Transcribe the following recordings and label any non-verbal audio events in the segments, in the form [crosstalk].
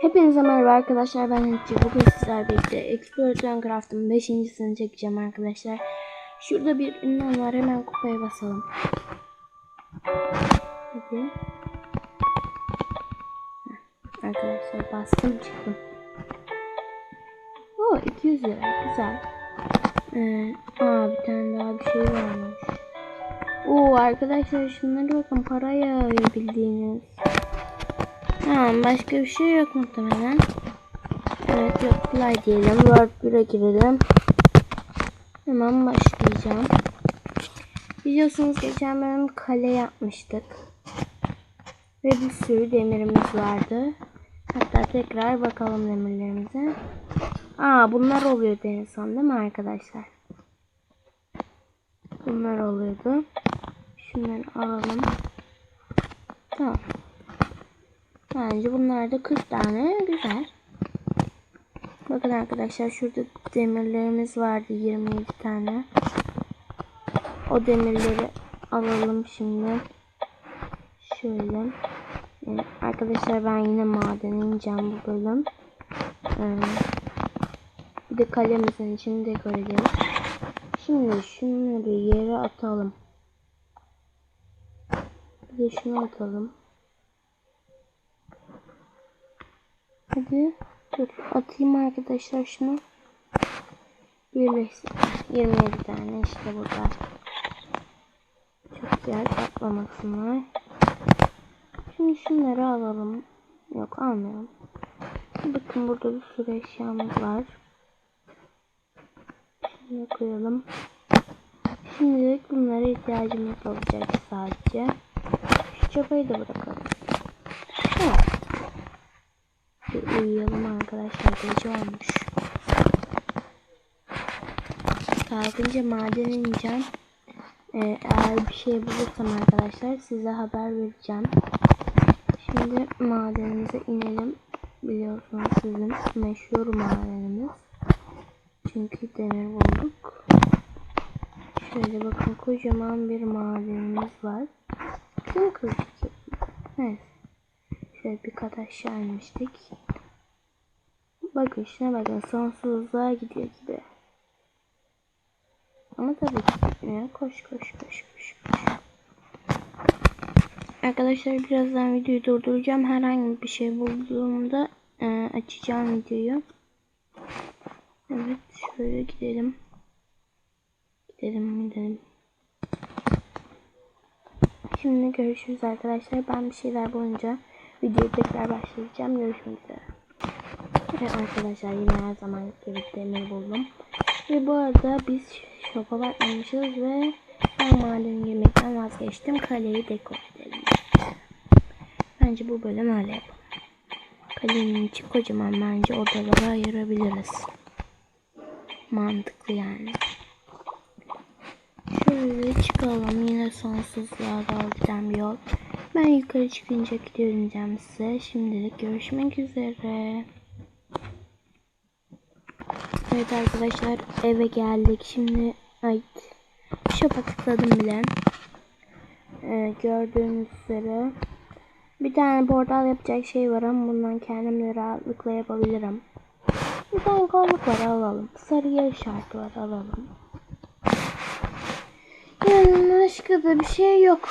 Hepinize merhaba arkadaşlar ben Hatice. Bugün sizlerle birlikte Explorer Craft'ın 5.sini çekeceğim arkadaşlar. Şurada bir ünlem var hemen kupaya basalım. Hadi. Arkadaşlar bastım çıktım. Oo 200 lira güzel. Ee, aa bir tane daha bir şey varmış. Oo arkadaşlar şunlara bakın para yağıyor bildiğiniz. Tamam başka bir şey yok muhtemelen. Evet yok play diyelim. Word 1'e girelim. Hemen başlayacağım. Biliyorsunuz geçen bölüm kale yapmıştık. Ve bir sürü demirimiz vardı. Hatta tekrar bakalım demirlerimize. Aa bunlar oluyor en son değil mi arkadaşlar? Bunlar oluyordu. Şunları alalım. Tamam. Bence bunlar da 40 tane güzel. Bakın arkadaşlar şurada demirlerimiz vardı 27 tane. O demirleri alalım şimdi. Şöyle. Arkadaşlar ben yine madene ineceğim bu bölüm. Bir de kalemizin içini dekor edelim. Şimdi şunları yere atalım. Bir de şunu atalım. Hadi dur atayım arkadaşlar şunu. Birleşsin. 27 tane işte burada. Çok güzel patlamasınlar. Şimdi şunları alalım. Yok almayalım. Bakın burada bir sürü eşyamız var. Şunu koyalım. Şimdilik bunlara ihtiyacımız olacak sadece. Şu çapayı da bırakalım. Evet. Bir uyuyalım arkadaşlar. Gece olmuş. Kalkınca maden ineceğim. Ee, eğer bir şey bulursam arkadaşlar size haber vereceğim. Şimdi madenimize inelim. Biliyorsunuz sizin meşhur madenimiz. Çünkü demir bulduk. Şöyle bakın kocaman bir madenimiz var. Kim kıracak? Neyse. Şöyle bir kat aşağı inmiştik. Bakın şuna bakın sonsuzluğa gidiyor gibi. Ama tabii ki gitmiyor. Koş koş koş koş koş. Arkadaşlar birazdan videoyu durduracağım. Herhangi bir şey bulduğumda e, açacağım videoyu. Evet şöyle gidelim. Gidelim gidelim. Şimdi görüşürüz arkadaşlar. Ben bir şeyler bulunca videoyu tekrar başlayacağım. Görüşmek üzere. Ve arkadaşlar yine her zaman gibi demir buldum. Ve bu arada biz şoka bakmamışız ve ben maden girmekten vazgeçtim. Kaleyi dekor edelim. Bence bu bölüm öyle. Kalenin içi kocaman bence odalara ayırabiliriz. Mantıklı yani. Şöyle çıkalım. Yine sonsuzluğa doğru giden yol. Ben yukarı çıkınca gidiyorum size. Şimdilik görüşmek üzere. Evet arkadaşlar eve geldik. Şimdi ay şopa tıkladım bile. Ee, gördüğünüz üzere bir tane portal yapacak şey var ama bundan kendim de rahatlıkla yapabilirim. Bir tane kolluk var alalım. Sarı yer şartı var alalım. Yani başka da bir şey yok.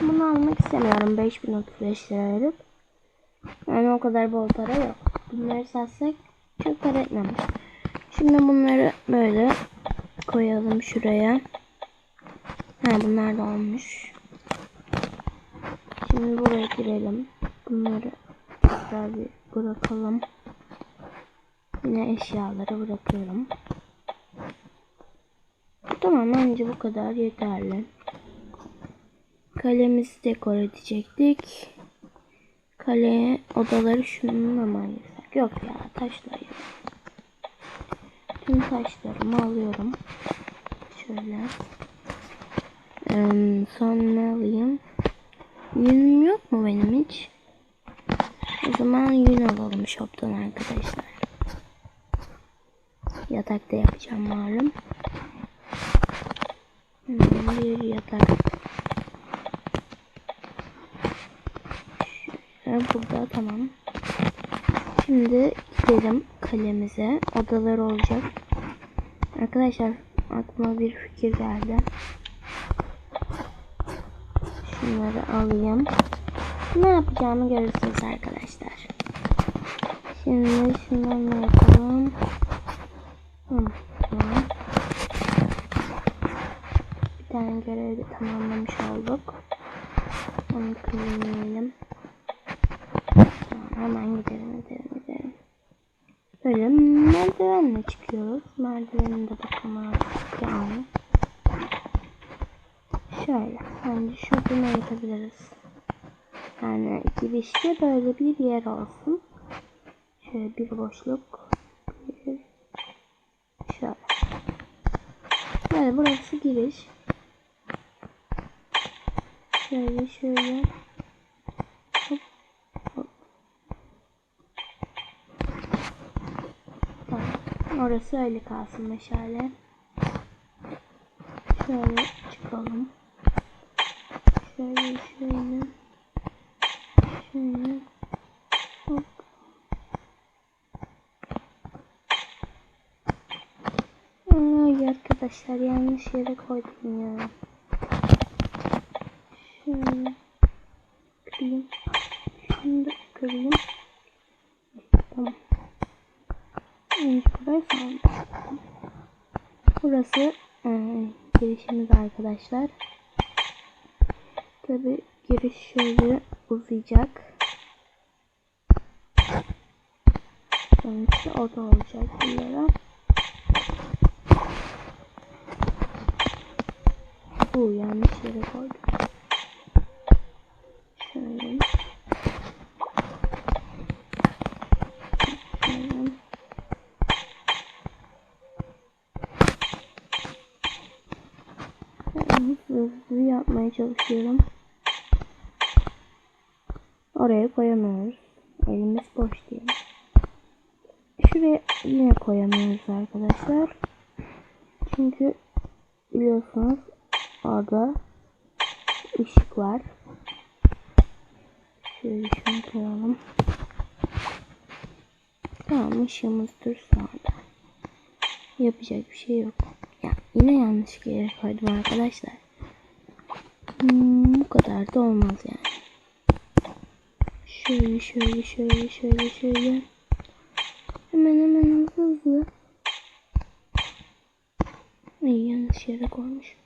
Bunu almak istemiyorum. 5035 lira verip. Yani o kadar bol para yok. Bunları satsak çok para etmem. Şimdi bunları böyle koyalım şuraya. Ha bunlar da olmuş. Şimdi buraya girelim. Bunları tekrar bir bırakalım. Yine eşyaları bırakıyorum. Tamam bence bu kadar yeterli. Kalemizi dekor edecektik. Kaleye odaları şununla mı ayırsak? Yok ya taşla. Tüm taşlarımı alıyorum. Şöyle. Ee, son ne alayım? Yünüm yok mu benim hiç? O zaman yün alalım shop'tan arkadaşlar. Yatakta yapacağım malum. Bir yatak. Şöyle burada tamam. Şimdi gidelim kalemize. Odalar olacak. Arkadaşlar aklıma bir fikir geldi. Şunları alayım. Ne yapacağımı görürsünüz arkadaşlar. Şimdi şundan ne yapalım? Bir tane görevi tamamlamış olduk. Onu. Tamam, hemen gidelim. Böyle merdivenle çıkıyoruz. Merdivenin de yani. Şöyle. Bence şuradan yapabiliriz. Yani girişte böyle bir yer olsun. Şöyle bir boşluk. Bir. Şöyle. Böyle burası giriş. Şöyle şöyle. Hop, hop. Tamam. Orası öyle kalsın meşale. Şöyle çıkalım. Şöyle şöyle. Şöyle. Hop. Ay arkadaşlar yanlış yere koydum ya. Şöyle. Kırayım. Şunu da kırayım. Tamam. Önce burayı saldım. Burası e, girişimiz arkadaşlar. Tabi giriş şöyle uzayacak. Sonuçta o da olacak bir yere. Bu yanlış yere koydum. Şöyle. Şöyle. Hızlı hızlı yapmaya çalışıyorum. Oraya koyamıyoruz. Elimiz boş diyelim. Şuraya yine koyamıyoruz arkadaşlar. Çünkü biliyorsunuz orada ışık var. Şöyle şunu koyalım. Tamam ışığımız dursun orada. Yapacak bir şey yok. Ya yine yanlış yere koydum arkadaşlar. Hmm, bu kadar da olmaz yani. Şöyle şöyle şöyle şöyle şöyle. Hemen hemen hızlı hızlı. İyi yanlış yere koymuş.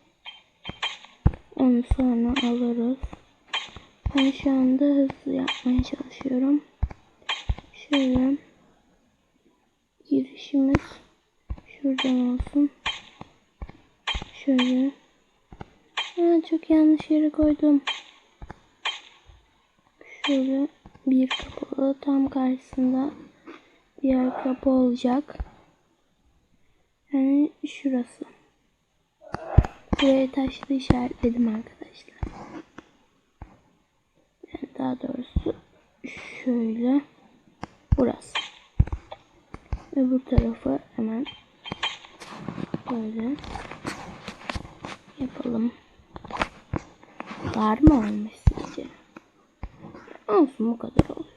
Onu sonra alırız. Ben şu anda hızlı yapmaya çalışıyorum. Şöyle. Girişimiz şuradan olsun. Şöyle. Aa, çok yanlış yere koydum. Şöyle bir kapı tam karşısında diğer kapı olacak. Yani şurası. Buraya taşlı işaretledim arkadaşlar. Yani daha doğrusu şöyle burası. Öbür tarafı hemen böyle yapalım. Dar mı olmuş? Olsun bu kadar oluyor.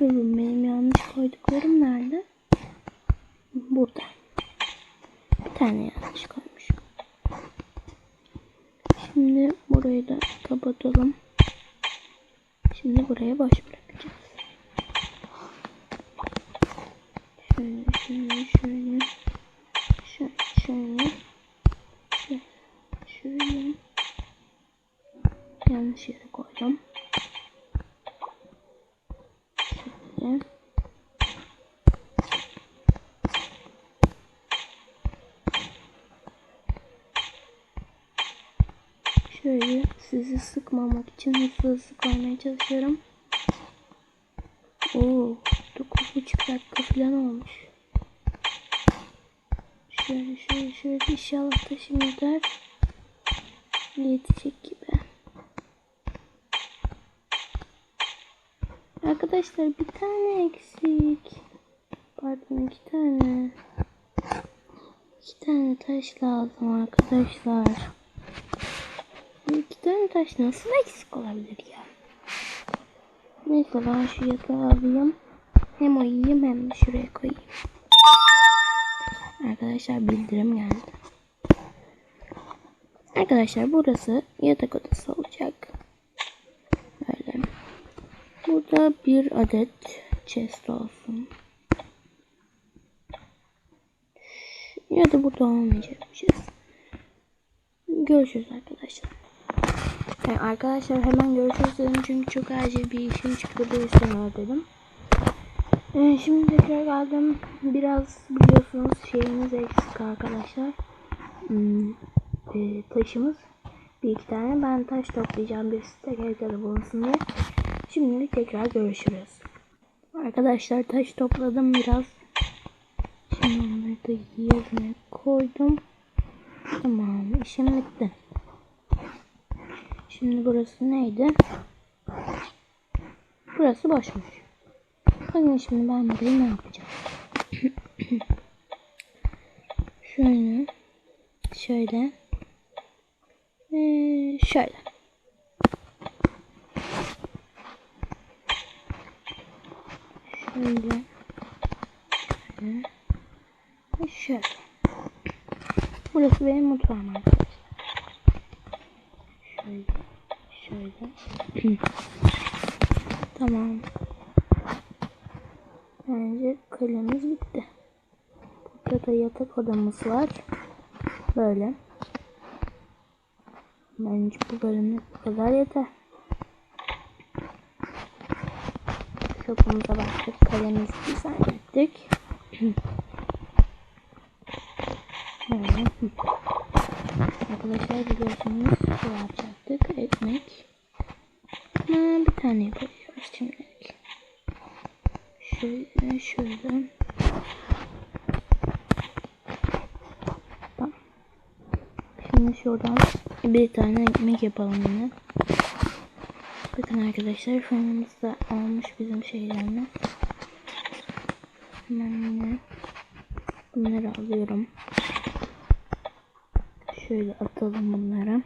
Durun benim yanlış koyduklarım nerede? Burada. Bir tane yanlış koymuşum. Şimdi burayı da kapatalım. Şimdi buraya boş bırakacağız. Şöyle şöyle şöyle. Şöyle şöyle. Şöyle. Şöyle. Yanlış yere koydum. Şöyle. Şöyle sizi sıkmamak için hızlı hızlı koymaya çalışıyorum. Oo, 9,5 dakika falan olmuş. Şöyle şöyle şöyle inşallah da şimdi der yetecek gibi. Arkadaşlar bir tane eksik. Pardon iki tane. İki tane taş lazım arkadaşlar. İki tane taş nasıl eksik olabilir ya? Neyse ben şu yatağı alayım. Hem uyuyayım hem de şuraya koyayım. Arkadaşlar bildirim geldi. Arkadaşlar burası yatak odası olacak. Böyle. Burada bir adet chest olsun. Ya da burada olmayacak bir chest. Görüşürüz arkadaşlar. Yani arkadaşlar hemen görüşürüz dedim çünkü çok acil bir işim çıktı bu yüzden dedim. Ee, şimdi tekrar geldim. Biraz biliyorsunuz şeyimiz eksik arkadaşlar. Hmm, e, taşımız bir iki tane. Ben taş toplayacağım birisi tek elde bulunsun diye. Şimdilik tekrar görüşürüz. Arkadaşlar taş topladım biraz. Şimdi onları da yerine koydum. Tamam işim bitti. Şimdi burası neydi? Burası boşmuş. Bakın şimdi ben burayı ne yapacağım? [clears throat] şöyle. Şöyle. Ve şöyle. Şöyle. Şöyle. Ve şöyle. Burası benim mutfağım. Şöyle. Şöyle. tamam. Bence kalemiz bitti. Burada da yatak odamız var. Böyle. Bence bu bölümlük bu kadar yeter. Kapımıza baktık. Kalemizi. Böyle. Arkadaşlar biliyorsunuz bu yapacaktık. Ekmek. Ama bir tane yapıyoruz şimdilik. Şöyle şöyle. Tamam. Şimdi şuradan bir tane ekmek yapalım yine. Bakın arkadaşlar fırınımız da almış bizim şeylerini. Hemen bunları alıyorum. Şöyle atalım bunları.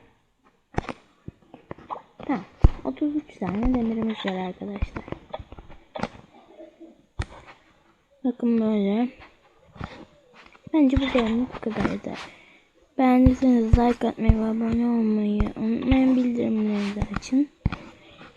Tamam. 33 tane demirimiz var arkadaşlar. Bakın böyle. Bence bu bölümlük bu kadar yeter. Beğendiyseniz like atmayı ve abone olmayı unutmayın. Bildirimleri de açın.